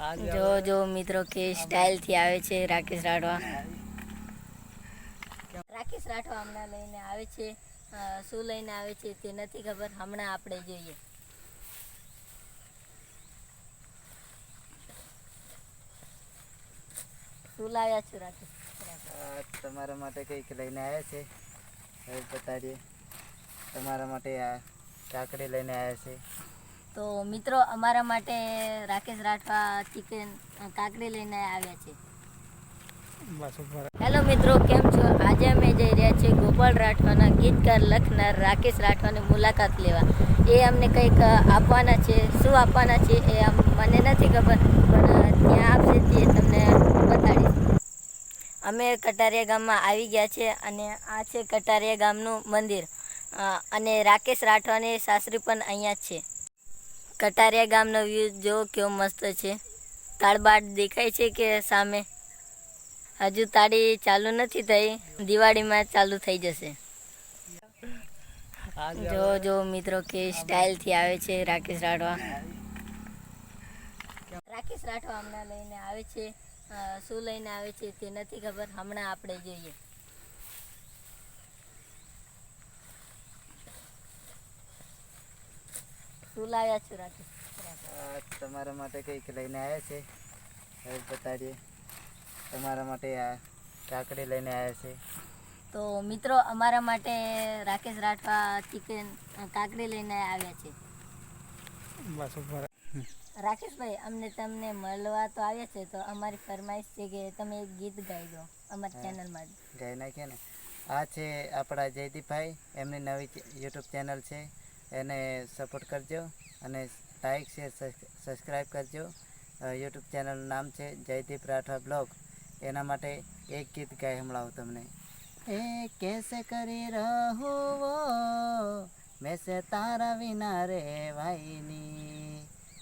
જો જો મિત્રો, કે સ્ટાઇલથી આવે છે રાકેશ રાઠવા. રાકેશ રાઠવા હમણાં લઈને આવે છે. શું લઈને આવે છે તે નથી ખબર. હમણાં આપણે જોઈએ. શું લાવ્યા છો રાકેશ? તમારા માટે કંઈક લઈને આવ્યા છે. હવે બતાડીએ. તમારા માટે આ કાકડી લઈને આવ્યા છે. તો મિત્રો અમારા માટે રાકેશ રાઠવા ચિકન કાકડી લઈને આવ્યા છે. હેલો મિત્રો કેમ છો? આજે અમે જઈ રહ્યા છીએ ગોપાલ રાઠવાના ગીતકાર લખનાર રાકેશ રાઠવાની મુલાકાત લેવા. એ અમને કંઈક આપવાના છે. શું આપવાના છે એ મને નથી ખબર પણ ત્યાં આપશે તે તમને બતાડીશ. અમે કટારિયા ગામમાં આવી ગયા છે અને આ છે કટારિયા ગામનું મંદિર. અને રાકેશ રાઠવાની સાસરી પણ અહીંયા છે. કટારિયા ગામનો વ્યૂ જો કેવો મસ્ત છે. તાળબાટ દેખાય છે કે સામે? હજુ તાળી ચાલુ નથી થઈ, દિવાળીમાં ચાલુ થઈ જશે. જો જો મિત્રો, કે સ્ટાઇલથી આવે છે રાકેશ રાઠવા. રાકેશ રાઠવા હમણાં લઈને આવે છે. શું લઈને આવે છે તે નથી ખબર, હમણાં આપણે જોઈએ. શું લાવ્યા છો રાકેશ તમારા માટે કંઈક લઈને આવ્યા છે. હવે બતાડીએ. તમારા માટે આ કાકડી લઈને આવ્યા છે. તો મિત્રો અમારા માટે રાકેશ રાઠવા ચિકન કાકડી લઈને આવ્યા છે. રાકેશભાઈ અમને તમને મળવા તો આવ્યા છે તો અમારી ફરમાઈશ છે કે તમે એક ગીત ગાઈ દો અમારી ચેનલમાં ગાઈ નાખીએ ને. આ છે આપણા જયદીપભાઈ. એમની નવી યુટ્યુબ ચેનલ છે. એને સપોર્ટ કરજો અને લાઈક શેર સબસ્ક્રાઈબ કરજો. યુટ્યુબ ચેનલનું નામ છે જયદીપ રાઠવા બ્લોગ એના માટે એક ગીત ગાય સંભળાવું તમને. એ કેસે કરી રહો મેં સે તારા વિના રે ભાઈની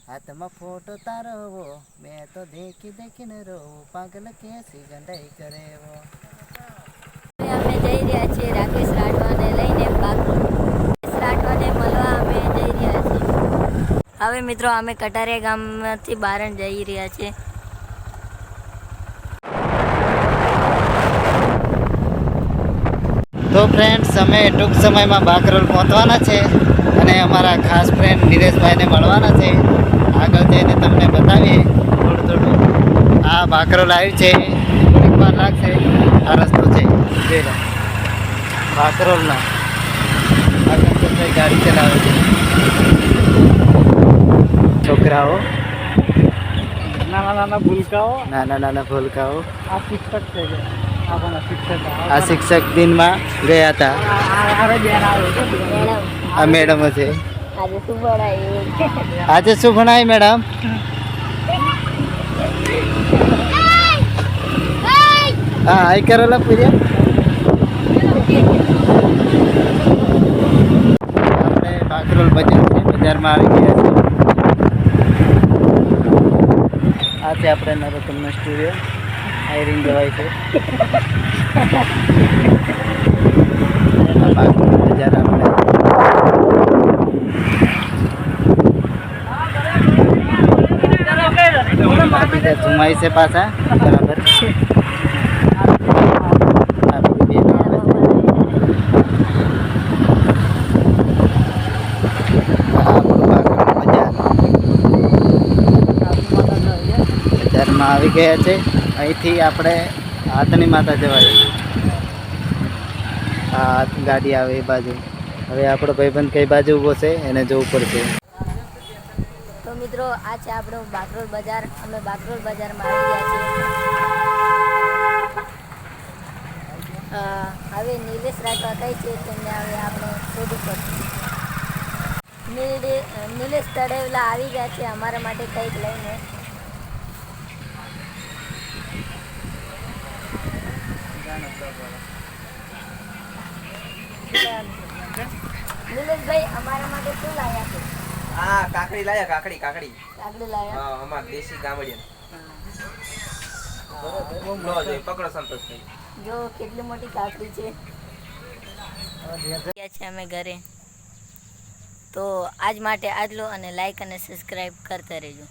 હાથમાં ફોટો તારો વો મેં તો દેખી દેખીને રહું. પાગલ કેસી ગંડાઈ કરે વો હવે અમે જઈ રહ્યા છીએ રાકેશ રાઠવાને લઈને બાકરોલ રાકેશ રાઠવાને મળવા અમે જઈ રહ્યા છીએ હવે મિત્રો અમે કટારિયા ગામમાંથી બહાર જઈ રહ્યા છીએ. તો ફ્રેન્ડ્સ અમે ટૂંક સમયમાં બાકરોલ પહોંચવાના છે અને અમારા ખાસ ફ્રેન્ડ નિરેશભાઈને મળવાના છે. આગળ જઈને તમને બતાવીએ. થોડું થોડું આ બાકરોલ આવ્યું છે. થોડીક વાર આ રસ્તો છે. જોઈ બાકરોલનો. આગળ ગાડી ચલાવે છે. છોકરાઓ નાના નાના ભૂલકાઓ? નાના નાના ભૂલકાઓ? આ શિક્ષક છે આ શિક્ષક દિનમાં ગયા હતા છે મેડમ આ છે. આજે શું ભણાયું? આજે શું ભણાય મેડમ? હા આઈ કરેલા પૂર્યા આપણે બાકરોલ બજાર છે બજારમાં આવી ગયા છે આ છે આપણે નરોત્તમનો સ્ટુડિયો હાયરિંગ જવાય છે. બાકરોલ આપણે બીજા છે પાછા બરાબર આ બધી બેનો આવે છે. આ આપણું બાકરોલ બજાર બજારમાં આવી ગયા છે. અહીંથી આપણે હાથની માતા જવાય. આ ગાડી આવે એ બાજુ. હવે આપણો ભાઈબંધ કઈ બાજુ ઊભો છે, એને જોવું પડશે. તો મિત્રો, આ છે આપણો બાકરોલ બજાર. અમે બાકરોલ બજારમાં આવી ગયા છીએ. હવે નિલેશ રાખવા કઈ છે તેમને હવે આપણે શોધવું પડશે નીલે- નિલેશ તળેવલા આવી ગયા છે અમારા માટે કંઈક લઈને. નિલેશભાઈ અમારા માટે શું લાવ્યા છે? હા કાકડી લાયા કાકડી કાકડી. કાગડી લાવ્યા હા અમાર દેશી ગામડિયા. પકડો સંતોષભાઈ. જો કેટલી મોટી કાકડી છે. છે અમે ઘરે. તો આજ માટે આટલું અને લાઈક અને સબસ્ક્રાઈબ કરતા રહેજો.